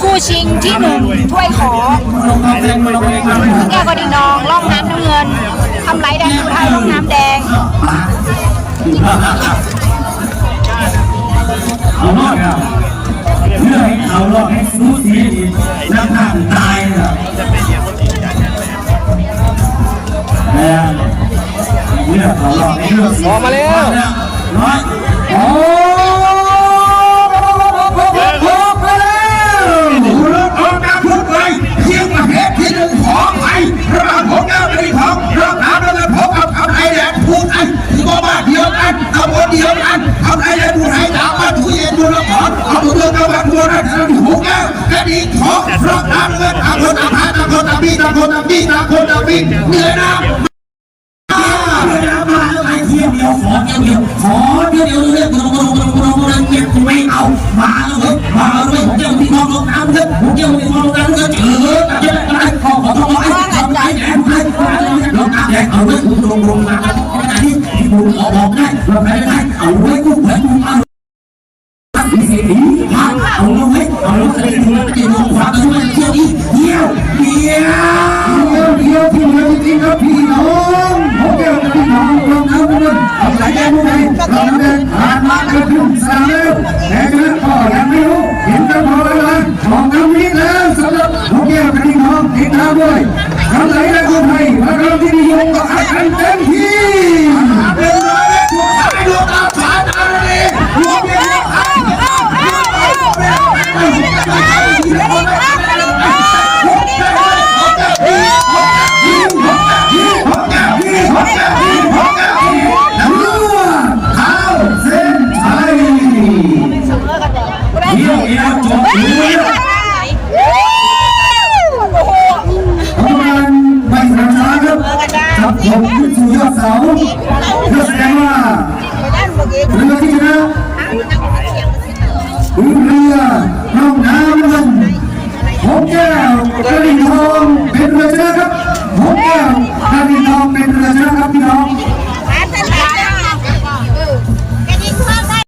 คู่ชิงที่หนึ่งถ้วยขอแก้วกระดิ่งนองล่องน้ำน้ำเงินทำไรแดงอุทัยล่องน้ำแดงเอารอดครับเพื่อให้เอารอดให้สู้สีนักทางตายนะแม่เลือกเอารอดให้เลือกสีออกมาแล้วร้อยโอ้ นหญิงของรอบน้ำเงินตางคนตางพายต่างคนตาบีตางคนตาบีตางคนตางพี่เหนื่อยน้ำมาไอ้เที่ยวเดียวขอเที่ยวเดียวเที่ยวเดียวเรื่องลงลงลงลงลงเก็บไม่เอามาแล้วเฮ้ยมาแล้วเฮ้ยผมเที่ยวพี่น้องลงน้ำเฮ้ยผมเที่ยวพี่น้องลงน้ำเฮ้ยเออเยอะอะไรขอขอขอไอ้ทำได้แดงให้ลงน้ำแดงเอาเฮ้ยลงลงลงมาอันนี้ที่ผมขอบอกได้เราไปได้เอาไว้กูเหมือนมึงเอา เอาเอาลงไหมเอาลงอะไรดูมันจะลงความช่วยเที่ยวอีเที่ยวเที่ยวเที่ยวเที่ยวที่เหลือจริงๆครับพี่น้องผมเที่ยวกับพี่น้องลงน้ำกันเอาไหลแดงลงไปลงเดินผ่านมาเกือบถึงสนามแล้วแต่ชนะก็ยังไม่รู้เห็นกันพอแล้วนะของน้ำนี้แล้วสำหรับผมเที่ยวกับพี่น้องติดตามด้วยทำไหลแดงคนไทยพระเราที่นิยมก็ ที่ยวเดียวจบเรื่องประมาณไม่นานครับจับผมขึ้นสู่ยอดเสาเพื่อแสดงว่าเรือที่ชนะคือเรือน้องน้ำเงินหงแก้วกระดิ่งทองเป็นเรือชนะครับหงแก้วกระดิ่งทองเป็นเรือชนะครับพี่น้อง